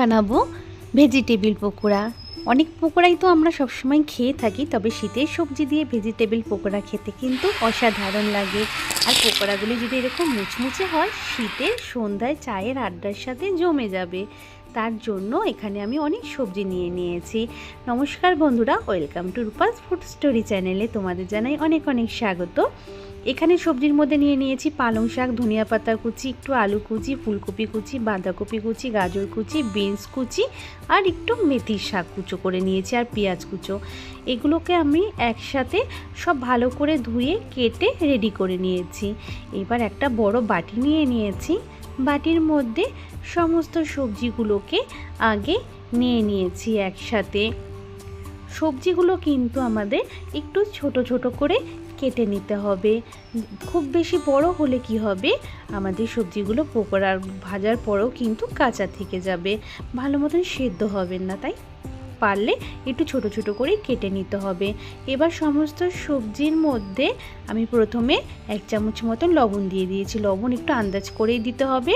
বানাবো। ভেজিটেবিল পকোড়া। অনেক পকোড়াই তো আমরা সবসময় খেয়ে থাকি, তবে শীতের সবজি দিয়ে ভেজিটেবিল পকোড়া খেতে কিন্তু অসাধারণ লাগে। আর পকোড়াগুলি যদি এরকম মুচমুচে হয় শীতের সন্ধ্যায় চায়ের আড্ডার সাথে জমে যাবে। তার জন্য এখানে আমি অনেক সবজি নিয়ে নিয়েছি। নমস্কার বন্ধুরা, welcome to Rupa's food story চ্যানেলে তোমাদের জানাই অনেক অনেক স্বাগত। এখানে সবজির মধ্যে নিয়ে নিয়েছি পালং শাক, ধনিয়া পাতা কুচি, একটু আলু কুচি, ফুলকপি কুচি, বাঁধাকপি কুচি, গাজর কুচি, বিনস কুচি আর একটু মেথির শাক কুচো করে নিয়েছি আর পেঁয়াজ কুচো। এগুলোকে আমি একসাথে সব ভালো করে ধুয়ে, কেটে রেডি করে নিয়েছি। এবার একটা বড় বাটি নিয়ে নিয়েছি। বাটির মধ্যে সমস্ত সবজিগুলোকে আগে নিয়ে নিয়েছি একসাথে। সবজিগুলো কিন্তু আমাদের একটু ছোট ছোট করে কেটে নিতে হবে। খুব বেশি বড় হলে কি হবে? আমাদের সবজিগুলো পকোড়া ভাজার পরেও কিন্তু কাঁচা থেকে যাবে। ভালো মতন সেদ্ধ হবে না, তাই? পারলে একটু ছোট ছোট করে কেটে নিতে হবে। এবার সমস্ত সবজির মধ্যে আমি প্রথমে এক চামচ মতন লবণ দিয়ে দিয়েছি। লবণ একটু আন্দাজ করেই দিতে হবে।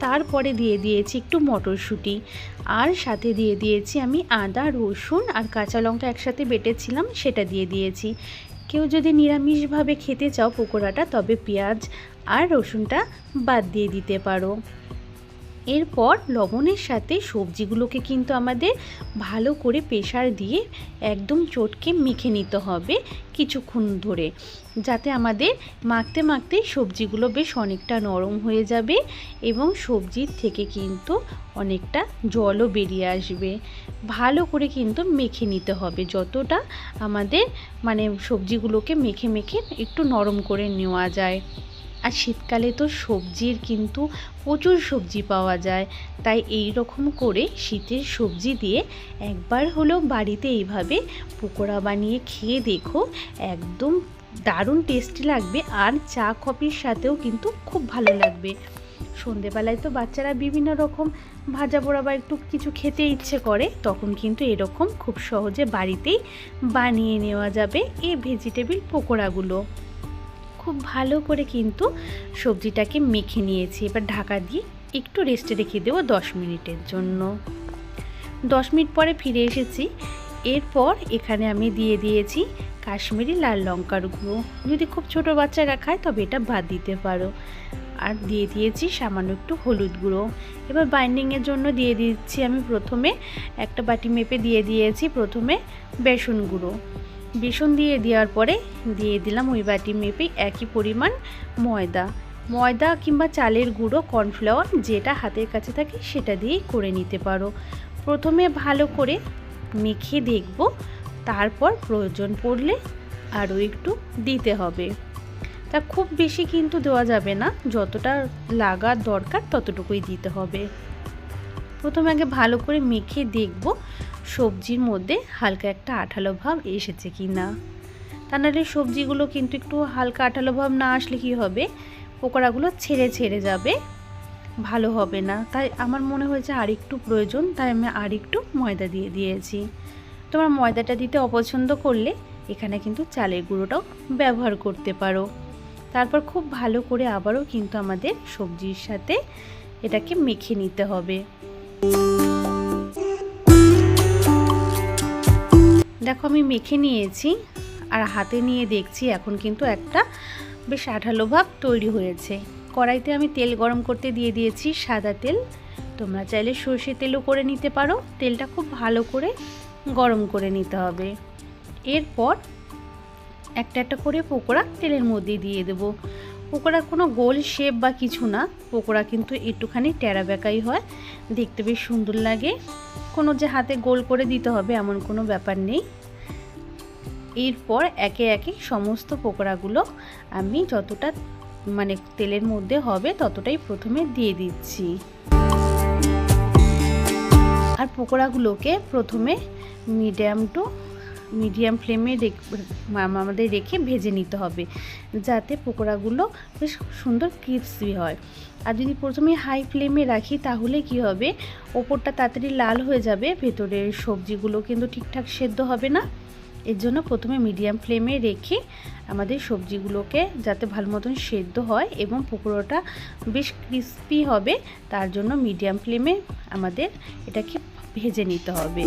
তারপরে দিয়ে দিয়েছি একটু মটরশুঁটি। আর সাথে দিয়ে দিয়েছি আমি আদা, রসুন আর কাঁচা লঙ্কা একসাথে বেটেছিলাম, সেটা দিয়ে দিয়েছি। কেউ যদি নিরামিষভাবে খেতে চাও পকোড়াটা তবে পেঁয়াজ আর রসুনটা বাদ দিয়ে দিতে পারো। এরপর লবণের সাথে সবজিগুলোকে কিন্তু আমাদের ভালো করে প্রেশার দিয়ে একদম চটকে মেখে নিতে হবে কিছুক্ষণ ধরে, যাতে আমাদের মাখতে মাখতে সবজিগুলো বেশ অনেকটা নরম হয়ে যাবে এবং সবজির থেকে কিন্তু অনেকটা জলও বেরিয়ে আসবে। ভালো করে কিন্তু মেখে নিতে হবে, যতটা আমাদের মানে সবজিগুলোকে মেখে মেখে একটু নরম করে নেওয়া যায়। আর শীতকালে তো সবজির কিন্তু প্রচুর সবজি পাওয়া যায়। তাই এই রকম করে শীতের সবজি দিয়ে একবার হলেও বাড়িতে এইভাবে পকোড়া বানিয়ে খেয়ে দেখো, একদম দারুণ টেস্টি লাগবে আর চা কফির সাথেও কিন্তু খুব ভালো লাগবে। সন্ধেবেলায় তো বাচ্চারা বিভিন্ন রকম ভাজা পোড়া বা একটু কিছু খেতে ইচ্ছে করে, তখন কিন্তু এরকম খুব সহজে বাড়িতেই বানিয়ে নেওয়া যাবে এই ভেজিটেবিল পকোড়াগুলো। খুব ভালো করে কিন্তু সবজিটাকে মেখে নিয়েছি। এবার ঢাকা দিয়ে একটু রেস্টে রেখে দেবো দশ মিনিটের জন্য। দশ মিনিট পরে ফিরে এসেছি। এরপর এখানে আমি দিয়ে দিয়েছি কাশ্মীরি লাল লঙ্কার গুঁড়ো। যদি খুব ছোট বাচ্চারা খায় তবে এটা বাদ দিতে পারো। আর দিয়ে দিয়েছি সামান্য একটু হলুদ গুঁড়ো। এবার বাইন্ডিংয়ের জন্য দিয়ে দিচ্ছি আমি প্রথমে একটা বাটি মেপে দিয়ে দিয়েছি প্রথমে বেসন গুঁড়ো। বেসন দিয়ে দেওয়ার পরে দিয়ে দিলাম ওই বাটি মেপে একই পরিমাণ ময়দা। ময়দা কিংবা চালের গুঁড়ো, কর্নফ্লাওয়ার যেটা হাতের কাছে থাকে সেটা দিয়েই করে নিতে পারো। প্রথমে ভালো করে মেখে দেখব, তারপর প্রয়োজন পড়লে আরও একটু দিতে হবে। তা খুব বেশি কিন্তু দেওয়া যাবে না, যতটা লাগার দরকার ততটুকুই দিতে হবে। প্রথমে আগে ভালো করে মেখে দেখব সবজির মধ্যে হালকা একটা আঠালো ভাব এসেছে কি না তা নাহলে সবজিগুলো কিন্তু একটু হালকা আঠালো ভাব না আসলে কি হবে? পকোড়াগুলো ছেড়ে ছেড়ে যাবে। ভালো হবে না। তাই আমার মনে হয়েছে আর একটু প্রয়োজন, তাই আমি আর একটু ময়দা দিয়ে দিয়েছি। তোমার ময়দাটা দিতে অপছন্দ করলে এখানে কিন্তু চালের গুঁড়োটাও ব্যবহার করতে পারো। তারপর খুব ভালো করে আবারও কিন্তু আমাদের সবজির সাথে এটাকে মেখে নিতে হবে। দেখো, আমি মেখে নিয়েছি আর হাতে নিয়ে দেখছি এখন কিন্তু একটা বেশ আঠালো ভাব তৈরি হয়েছে। কড়াইতে আমি তেল গরম করতে দিয়ে দিয়েছি সাদা তেল। তোমরা চাইলে সর্ষে তেলও করে নিতে পারো। তেলটা খুব ভালো করে গরম করে নিতে হবে। এরপর একটা একটা করে পকোড়া তেলের মধ্যে দিয়ে দেবো। পকোড়া কোনো গোল শেপ বা কিছু না, পকোড়া কিন্তু একটুখানি টেরা বেঁকাই হয়। দেখতে বেশ সুন্দর লাগে। কোনো যে হাতে গোল করে দিতে হবে এমন কোনো ব্যাপার নেই। এরপর একে একে সমস্ত পোকোড়াগুলো আমি যতটা মানে তেলের মধ্যে হবে ততটাই প্রথমে দিয়ে দিচ্ছি। আর পোকোড়াগুলোকে প্রথমে মিডিয়াম টু মিডিয়াম ফ্লেমে আমাদের রেখে ভেজে নিতে হবে, যাতে পকোড়াগুলো বেশ সুন্দর ক্রিপসি হয়। আর যদি প্রথমে হাই ফ্লেমে রাখি, তাহলে কি হবে? ওপরটা তাড়াতাড়ি লাল হয়ে যাবে, ভেতরের সবজিগুলো কিন্তু ঠিকঠাক সেদ্ধ হবে না। এর জন্য প্রথমে মিডিয়াম ফ্লেমে রেখে আমাদের সবজিগুলোকে যাতে ভালো মতন সেদ্ধ হয় এবং পকোড়াটা বেশ ক্রিস্পি হবে, তার জন্য মিডিয়াম ফ্লেমে আমাদের এটাকে ভেজে নিতে হবে।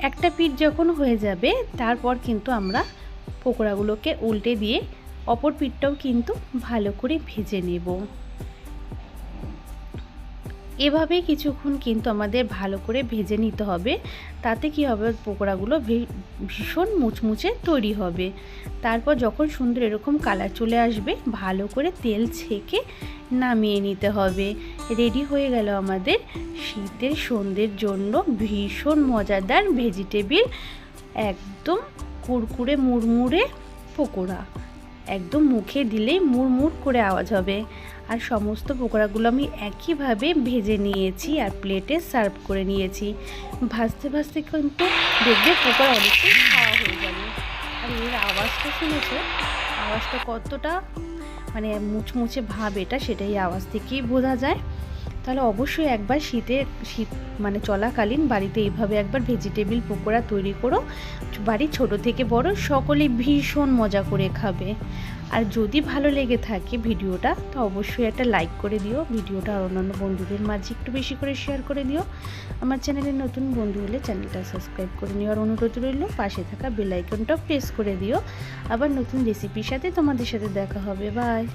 একটা পিঠ যখন হয়ে যাবে, তারপর কিন্তু আমরা পকোড়াগুলোকে উল্টে দিয়ে অপর পিঠটাও কিন্তু ভালো করে ভেজে নেব। এভাবে কিছুক্ষণ কিন্তু আমাদের ভালো করে ভেজে নিতে হবে। তাতে কি হবে? পকোড়াগুলো ভীষণ মুচমুচে তৈরি হবে। তারপর যখন সুন্দর এরকম কালার চলে আসবে, ভালো করে তেল ছেঁকে নামিয়ে নিতে হবে। রেডি হয়ে গেল আমাদের শীতের সন্ধ্যের জন্য ভীষণ মজাদার ভেজিটেবিল, একদম কুরকুরে মুড়মুড়ে পকোড়া। একদম মুখে দিলেই মুড়মুড় করে আওয়াজ হবে। আর সমস্ত পোকোড়াগুলো আমি একইভাবে ভেজে নিয়েছি আর প্লেটে সার্ভ করে নিয়েছি। ভাজতে ভাজতে কিন্তু দেখবে পকোড়া অনেকটাই খাওয়া হয়ে যাবে। আর এর আওয়াজটা শুনেছে? আওয়াজটা কতটা মানে মুচমুচে ভাব এটা, সেটাই আওয়াজ থেকেই বোঝা যায়। তাহলে অবশ্যই একবার শীতে, শীত মানে চলাকালীন বাড়িতে এইভাবে একবার ভেজিটেবিল পকোড়া তৈরি করো। বাড়ির ছোট থেকে বড় সকলেই ভীষণ মজা করে খাবে। আর যদি ভালো লেগে থাকে ভিডিওটা, তো অবশ্যই একটা লাইক করে দিও। ভিডিওটা আর অন্যান্য বন্ধুদের মাঝে একটু বেশি করে শেয়ার করে দিও। আমার চ্যানেলে নতুন বন্ধু হলে চ্যানেলটা সাবস্ক্রাইব করে নেওয়ার অনুরোধ রইল, পাশে থাকা বেলাইকনটা প্রেস করে দিও। আবার নতুন রেসিপির সাথে তোমাদের সাথে দেখা হবে। বাই